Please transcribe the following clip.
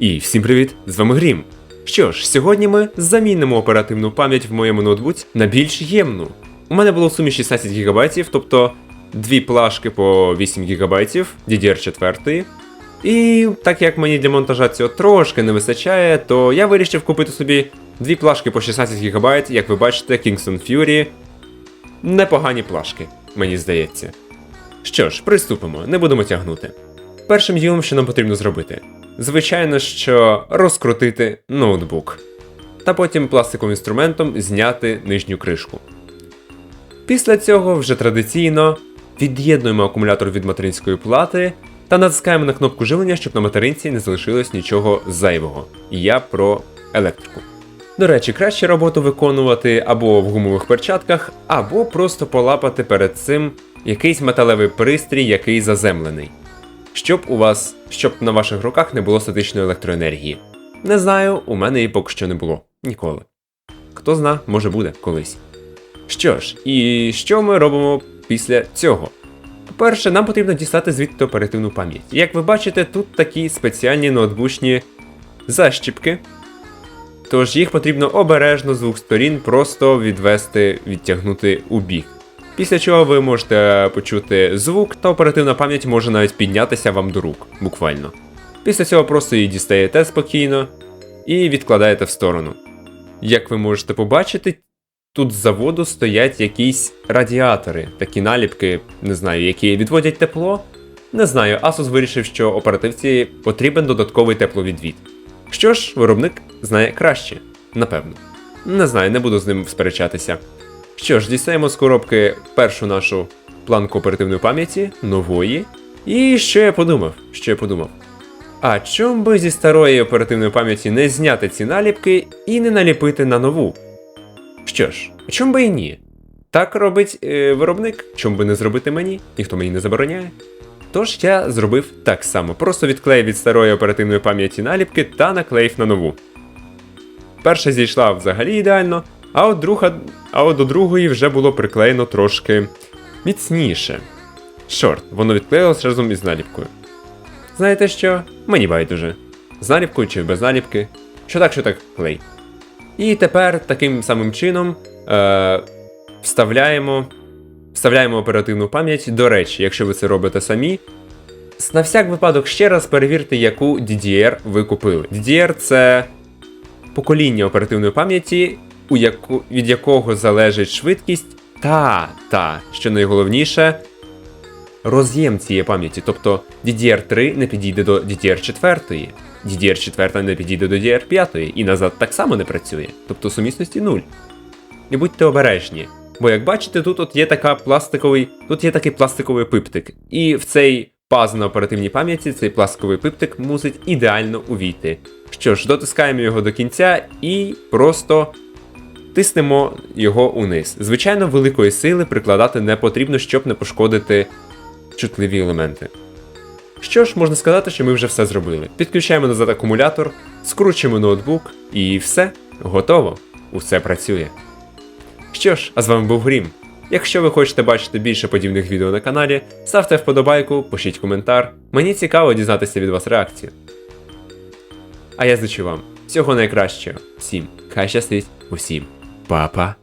І всім привіт! З вами Грім. Що ж, сьогодні ми замінимо оперативну пам'ять в моєму ноутбуці на більш ємну. У мене було в сумі 16 ГБ, тобто дві плашки по 8 ГБ DDR4. І так як мені для монтажа цього трошки не вистачає, то я вирішив купити собі дві плашки по 16 ГБ, як ви бачите, Kingston Fury. Непогані плашки, мені здається. Що ж, приступимо, не будемо тягнути. Першим ділом, що нам потрібно зробити, звичайно, що розкрутити ноутбук, та потім пластиковим інструментом зняти нижню кришку. Після цього вже традиційно від'єднуємо акумулятор від материнської плати та натискаємо на кнопку живлення, щоб на материнці не залишилось нічого зайвого. Я про електрику. До речі, краще роботу виконувати або в гумових перчатках, або просто полапати перед цим якийсь металевий пристрій, який заземлений. Щоб у вас, щоб на ваших руках не було статичної електроенергії. Не знаю, у мене її поки що не було. Ніколи. Хто зна, може буде колись. Що ж, і що ми робимо після цього? По-перше, нам потрібно дістати звідти оперативну пам'ять. Як ви бачите, тут такі спеціальні ноутбучні защіпки. Тож їх потрібно обережно з двох сторін просто відвести, відтягнути у бік. Після чого ви можете почути звук, та оперативна пам'ять може навіть піднятися вам до рук, буквально. Після цього просто її дістаєте спокійно і відкладаєте в сторону. Як ви можете побачити, тут з заводу стоять якісь радіатори, такі наліпки, не знаю, які відводять тепло. Не знаю, Asus вирішив, що оперативці потрібен додатковий тепловідвід. Що ж, виробник знає краще, напевно. Не знаю, не буду з ним сперечатися. Що ж, дістаємо з коробки першу нашу планку оперативної пам'яті, нової. І що я подумав? Що я подумав? А чом би зі старої оперативної пам'яті не зняти ці наліпки і не наліпити на нову? Що ж, чом би і ні? Так робить е, виробник, чом би не зробити мені, ніхто мені не забороняє. Тож я зробив так само, просто відклеїв від старої оперативної пам'яті наліпки та наклеїв на нову. Перша зійшла взагалі ідеально, а от, друга, а от до другої вже було приклеєно трошки міцніше. Шорт, воно відклеїлось разом із наліпкою. Знаєте що? Мені байдуже. З наліпкою чи без наліпки. Що так, що так, клей. І тепер таким самим чином е, вставляємо, вставляємо оперативну пам'ять. До речі, якщо ви це робите самі, на всяк випадок ще раз перевірте, яку DDR ви купили. DDR це покоління оперативної пам'яті, у яку, від якого залежить швидкість та, та, що найголовніше, роз'єм цієї пам'яті. Тобто DDR3 не підійде до DDR4, DDR4 не підійде до DDR5 і назад так само не працює. Тобто сумісності нуль. І будьте обережні. Бо як бачите, тут от є така пластиковий, тут є такий пластиковий пиптик. І в цей паз на оперативній пам'яті цей пластиковий пиптик мусить ідеально увійти. Що ж, дотискаємо його до кінця і просто тиснемо його униз. Звичайно, великої сили прикладати не потрібно, щоб не пошкодити чутливі елементи. Що ж, можна сказати, що ми вже все зробили. Підключаємо назад акумулятор, скручуємо ноутбук і все, готово. Усе працює. Що ж, а з вами був Грім. Якщо ви хочете бачити більше подібних відео на каналі, ставте вподобайку, пишіть коментар. Мені цікаво дізнатися від вас реакцію. А я зичу вам всього найкращого. Всім, хай щастить усім. Papa